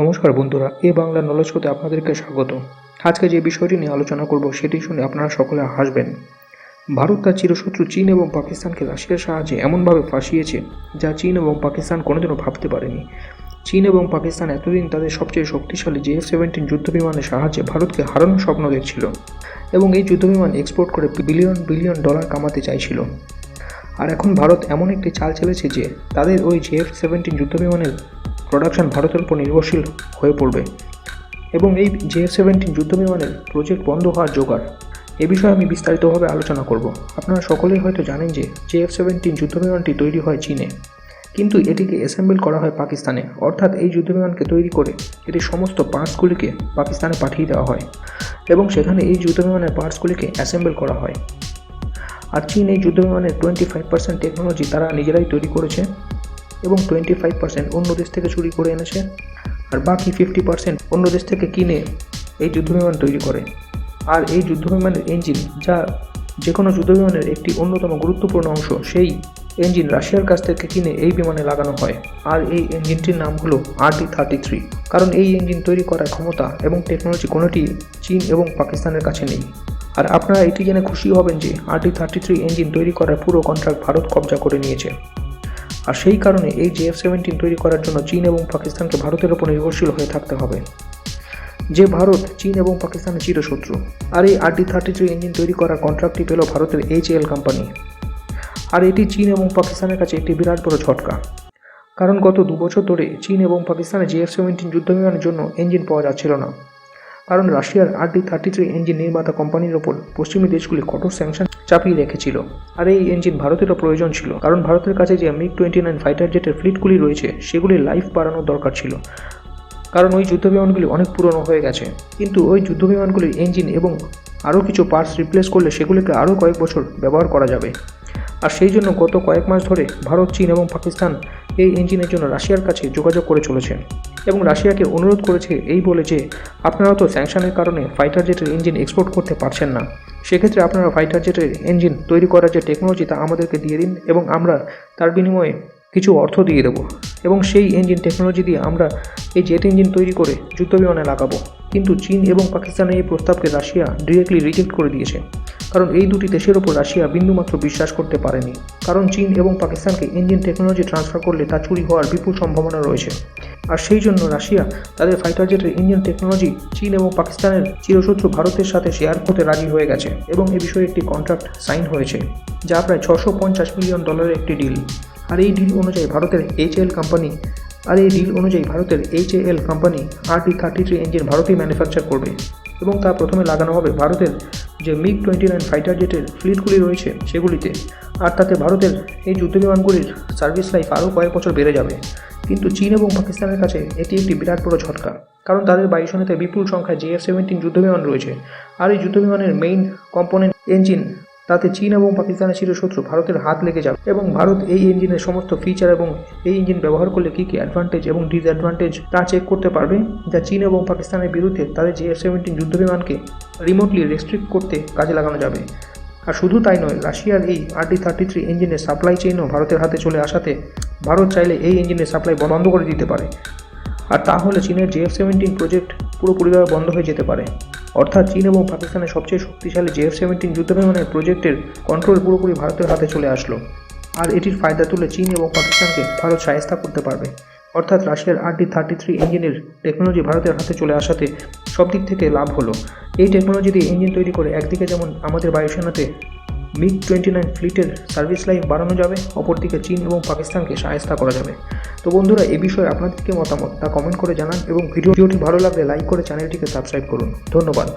নমস্কার বন্ধুরা, এ বাংলা নলেজ হতে আপনাদেরকে স্বাগত। আজকে যে বিষয়টি নিয়ে আলোচনা করব, সেটি শুনে আপনারা সকলে হাসবেন। ভারত তার চিরশত্রু চীন এবং পাকিস্তানকে রাশিয়ার সাহায্যে এমনভাবে ফাঁসিয়েছে, যা চীন এবং পাকিস্তান কোনোদিনও ভাবতে পারেনি। চীন এবং পাকিস্তান এতদিন তাদের সবচেয়ে শক্তিশালী জেএফ সেভেন্টিন যুদ্ধবিমানের সাহায্যে ভারতকে হারানোর স্বপ্ন দেখছিল এবং এই যুদ্ধবিমান এক্সপোর্ট করে বিলিয়ন বিলিয়ন ডলার কামাতে চাইছিল। আর এখন ভারত এমন একটি চাল চলেছে যে, তাদের ওই জেএফ সেভেন্টিন যুদ্ধবিমানের প্রোডাকশন ভারতের উপর নির্ভরশীল হয়ে পড়বে। এবং এই জেএফ সেভেন্টিন যুদ্ধবিমানের প্রজেক্ট বন্ধ হওয়ার জোগাড়, এ বিষয়ে আমি বিস্তারিতভাবে আলোচনা করব। আপনারা সকলেই হয়তো জানেন যে জেএফ সেভেন্টিন যুদ্ধবিমানটি তৈরি হয় চীনে, কিন্তু এটিকে অ্যাসেম্বল করা হয় পাকিস্তানে। অর্থাৎ এই যুদ্ধবিমানকে তৈরি করে এটির সমস্ত পার্টসগুলিকে পাকিস্তানে পাঠিয়ে দেওয়া হয় এবং সেখানে এই যুদ্ধবিমানের পার্টসগুলিকে অ্যাসেম্বল করা হয়। আর চীন এই যুদ্ধবিমানের টোয়েন্টি ফাইভ পার্সেন্ট টেকনোলজি তারা নিজেরাই তৈরি করেছে। এবং টোয়েন্টি ফাইভ পার্সেন্ট অন্য দেশ থেকে চুরি করে এনেছে, আর বাকি ফিফটি পার্সেন্ট অন্য দেশ থেকে কিনে এই যুদ্ধবিমান তৈরি করে। আর এই যুদ্ধবিমানের ইঞ্জিন যা যে কোনো যুদ্ধবিমানের একটি অন্যতম গুরুত্বপূর্ণ অংশ, সেই ইঞ্জিন রাশিয়ার কাছ থেকে কিনে এই বিমানে লাগানো হয়। আর এই ইঞ্জিনটির নাম হলো আরটি থার্টি থ্রি কারণ এই ইঞ্জিন তৈরি করার ক্ষমতা এবং টেকনোলজি কোনোটি চীন এবং পাকিস্তানের কাছে নেই। আর আপনারা এটি জেনে খুশি হবেন যে আরটি থার্টি থ্রি ইঞ্জিন তৈরি করার পুরো কন্ট্রাক্ট ভারত কবজা করে নিয়েছে। আর সেই কারণে এই জেএফ সেভেন্টিন তৈরি করার জন্য চীন এবং পাকিস্তানকে ভারতের ওপর নির্ভরশীল হয়ে থাকতে হবে। যে ভারত, চীন এবং পাকিস্তানের চিরশত্রু। আর এই আরডি থার্টি থ্রি ইঞ্জিন তৈরি করার কন্ট্রাক্টটি পেল ভারতের এইচ এল কোম্পানি আর এটি চীন এবং পাকিস্তানের কাছে একটি বিরাট বড় ঝটকা। কারণ গত দু বছর ধরে চীন এবং পাকিস্তানে জেএফ সেভেন্টিন যুদ্ধবিমানের জন্য ইঞ্জিন পাওয়া যাচ্ছিল না। কারণ রাশিয়ার আরডি থার্টি থ্রি ইঞ্জিন নির্মাতা কোম্পানির ওপর পশ্চিমী দেশগুলি কঠোর স্যাংশন চাপিয়ে রেখেছিল। আর এই ইঞ্জিন ভারতেরও প্রয়োজন ছিল। কারণ ভারতের কাছে যে মিগ টোয়েন্টি নাইন ফাইটার জেটের ফ্লিটগুলি রয়েছে সেগুলির লাইফ বাড়ানোর দরকার ছিল। কারণ ওই যুদ্ধবিমানগুলি অনেক পুরনো হয়ে গেছে। কিন্তু ওই যুদ্ধ যুদ্ধবিমানগুলির ইঞ্জিন এবং আরও কিছু পার্টস রিপ্লেস করলে সেগুলিকে আরও কয়েক বছর ব্যবহার করা যাবে। আর সেই জন্য গত কয়েক মাস ধরে ভারত, চীন এবং পাকিস্তান এই ইঞ্জিনের জন্য রাশিয়ার কাছে যোগাযোগ করে চলেছে। এবং রাশিয়াকে অনুরোধ করেছে এই বলে যে, আপনারা তো স্যাংশনের কারণে ফাইটার জেটের ইঞ্জিন এক্সপোর্ট করতে পারছেন না। সেক্ষেত্রে আপনারা ফাইটার জেটের ইঞ্জিন তৈরি করার যে টেকনোলজি তা আমাদেরকে দিয়ে দিন এবং আমরা তার বিনিময়ে কিছু অর্থ দিয়ে দেবো। এবং সেই ইঞ্জিন টেকনোলজি দিয়ে আমরা এই জেট ইঞ্জিন তৈরি করে যুদ্ধবিমানে লাগাবো। কিন্তু চীন এবং পাকিস্তানের এই প্রস্তাবকে রাশিয়া ডিরেক্টলি রিজেক্ট করে দিয়েছে। কারণ এই দুটি দেশের ওপর রাশিয়া বিন্দুমাত্র বিশ্বাস করতে পারেনি। কারণ চীন এবং পাকিস্তানকে ইঞ্জিন টেকনোলজি ট্রান্সফার করলে তা চুরি হওয়ার বিপুল সম্ভাবনা রয়েছে। আর সেই জন্য রাশিয়া তাদের ফাইটার জেটের ইঞ্জিন টেকনোলজি চীন এবং পাকিস্তানের চিরশত্রু ভারতের সাথে শেয়ার করতে রাজি হয়ে গেছে এবং এ বিষয়ে একটি কন্ট্রাক্ট সাইন হয়েছে, যা প্রায় ছশো পঞ্চাশ মিলিয়ন ডলারের একটি ডিল। আর এই ডিল অনুযায়ী ভারতের এইচ এল কোম্পানি, আর এই ডিল অনুযায়ী ভারতের H L company R T thirty three engine ভারতেই ম্যানুফ্যাকচার করবে এবং তা প্রথমে লাগানো হবে ভারতের যে মিগ টোয়েন্টি নাইন ফাইটার জেটের ফ্লিটগুলি রয়েছে সেগুলিতে। আর তাতে ভারতের এই যুদ্ধবিমানগুলির সার্ভিস লাইফ আরও কয়েক বছর বেড়ে যাবে। কিন্তু চীন এবং পাকিস্তানের কাছে এটি একটি বিরাট বড় ঝটকা, কারণ তাদের বায়ুসেনাতে বিপুল সংখ্যায় জেএফ সেভেন্টিন যুদ্ধবিমান রয়েছে। আর এই যুদ্ধবিমানের মেইন কম্পোনেন্ট ইঞ্জিন তাতে চীন এবং পাকিস্তানের চিরশত্রু ভারতের হাত লেগে যাবে। এবং ভারত এই ইঞ্জিনের সমস্ত ফিচার এবং এই ইঞ্জিন ব্যবহার করলে কী কী অ্যাডভান্টেজ এবং ডিসঅ্যাডভান্টেজ তা চেক করতে পারবে, যা চীন এবং পাকিস্তানের বিরুদ্ধে তাদের জেএফ সেভেন্টিন যুদ্ধবিমানকে রিমোটলি রেস্ট্রিক্ট করতে কাজে লাগানো যাবে। আর শুধু তাই নয়, রাশিয়ার এই আরটি থার্টি থ্রি ইঞ্জিনের সাপ্লাই চেইনও ভারতের হাতে চলে আসাতে ভারত চাইলে এই ইঞ্জিনের সাপ্লাই বন্ধ করে দিতে পারে। আর তাহলে চীনের জেএফ সেভেন্টিন প্রজেক্ট পুরোপুরিভাবে বন্ধ হয়ে যেতে পারে। অর্থাৎ চীন এবং পাকিস্তানের সবচেয়ে শক্তিশালী জেএফ সেভেন্টিন যুদ্ধবিমানের প্রজেক্টের কন্ট্রোল পুরোপুরি ভারতের হাতে চলে আসলো। আর এটির ফায়দা তুলে চীন এবং পাকিস্তানকে ভারত সায়স্তা করতে পারবে। অর্থাৎ রাশিয়ার আরটি থার্টি থ্রি ইঞ্জিনের টেকনোলজি ভারতের হাতে চলে আসাতে সব দিক থেকে লাভ হলো। এই টেকনোলজি দিয়ে ইঞ্জিন তৈরি করে একদিকে যেমন আমাদের বায়ুসেনাতে মিগ টোয়েন্টি নাইন ফ্লিটের সার্ভিস লাইফ বাড়ানো যাবে, অপরদিকে চীন এবং পাকিস্তানকে সায়স্তা করা যাবে। তো বন্ধুরা, এ বিষয়ে আপনাদেরকে মতামত তা কমেন্ট করে জানান এবং ভিডিওটি ভালো লাগলে লাইক করে চ্যানেলটিকে সাবস্ক্রাইব করুন। ধন্যবাদ।